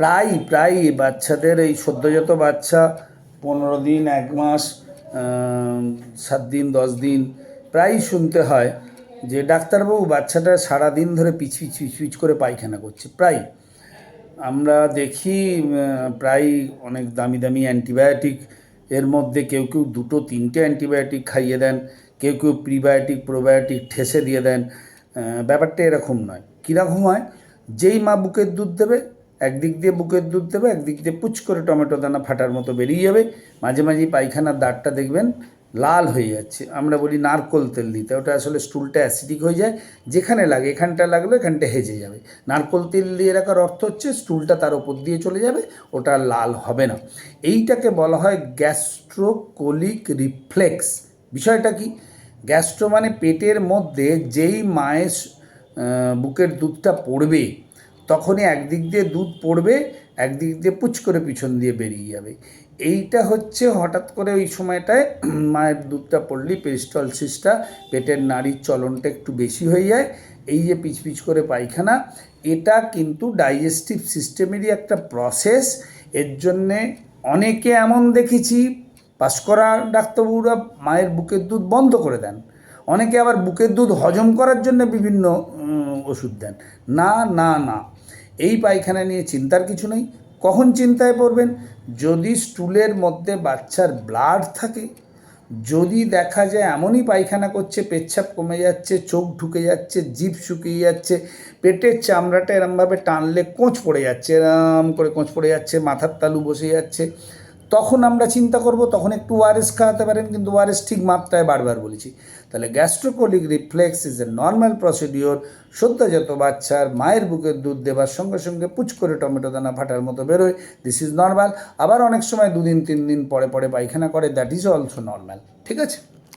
প্রায় প্রায় বাচ্চাদের এই সদ্যজাত বাচ্চা পনেরো দিন, এক মাস সাত দিন, দশ দিন প্রায় শুনতে হয় যে ডাক্তারবাবু বাচ্চাটা সারা দিন ধরে পিছ পিছ করে পায়খানা করছে প্রায় আমরা দেখি প্রায় অনেক দামি দামি অ্যান্টিবায়োটিক, এর মধ্যে কেউ কেউ দুটো, তিনটে অ্যান্টিবায়োটিক খাইয়ে দেন, কেউ কেউ প্রিবায়োটিক, প্রোবায়োটিক ঠেসে দিয়ে দেন ব্যাপারটা এরকম নয়। কীরকম হয়? যেই মা বুকের দুধ দেবে একদিক দিয়ে বুকের দুধ দেবে একদিক দিয়ে পুচ করে টমেটো দানা ফাটার মতো বেরিয়ে যাবে। মাঝে মাঝে পায়খানার দাগটা দেখবেন লাল হয়ে যাচ্ছে। আমরা বলি নারকোল তেল দিতে। ওটা আসলে স্টুলটা অ্যাসিডিক হয়ে যায়। যেখানে লাগে, এখানটা লাগল, এখানটা হেজে যাবে। নারকোল তেল দিয়ে রাখার অর্থ হচ্ছে স্টুলটা তার ওপর দিয়ে চলে যাবে, ওটা লাল হবে না। এইটাকে বলা হয় গ্যাস্ট্রোকোলিক রিফ্লেক্স। বিষয়টা কি? গ্যাস্ট্রো মানে পেটের মধ্যে যেই মায়ের বুকের দুধটা পড়বে তখনই একদিক দিয়ে দুধ পড়বে, একদিক দিয়ে পুচ করে পিছন দিয়ে বেরিয়ে যাবে। এইটা হচ্ছে হঠাৎ করে ওই সময়টায় মায়ের দুধটা পড়লেই পেরিস্টলসিসটা পেটের নাড়ির চলনটা একটু বেশি হয়ে যায়। এই যে পিচ পিচ করে পায়খানা, এটা কিন্তু ডাইজেস্টিভ সিস্টেমেরই একটা প্রসেস। এর জন্যে অনেকে এমন দেখেছি পাস করা ডাক্তারবাবুরা মায়ের বুকের দুধ বন্ধ করে দেন। অনেকে আবার বুকের দুধ হজম করার জন্য বিভিন্ন ওষুধ দেন। না না না। এই পায়খানা নিয়ে চিন্তার কিছু নেই। কখন চিন্তায় পড়বেন? যদি স্টুলের মধ্যে বাচ্চার ব্লাড থাকে, যদি দেখা যায় এমনই পায়খানা করছে, পেচ্ছাপ কমে যাচ্ছে, চোখ ঢুকে যাচ্ছে, জিভ শুকিয়ে যাচ্ছে, পেটের চামড়াটা এরমভাবে টানলে কোঁচ পড়ে যাচ্ছে, এরম করে কোঁচ পড়ে যাচ্ছে, মাথার তালু বসে যাচ্ছে তখন আমরা চিন্তা করব, তখন একটু ওয়ারেস খাওয়াতে পারেন, কিন্তু ওয়ারেস ঠিক মাত্রায় বারবার বলেছি। তাহলে gastrocolic reflex is a normal procedure সদ্যজাত বাচ্চার মায়ের বুকের দুধ দেবার সঙ্গে সঙ্গে পুচ করে টমেটো দানা ফাটার মতো বেরোয় দিস ইজ নর্মাল আবার অনেক সময় দুদিন তিন দিন পরে পরে পায়খানা করে দ্যাট ইজ অলসো নর্মাল ঠিক আছে?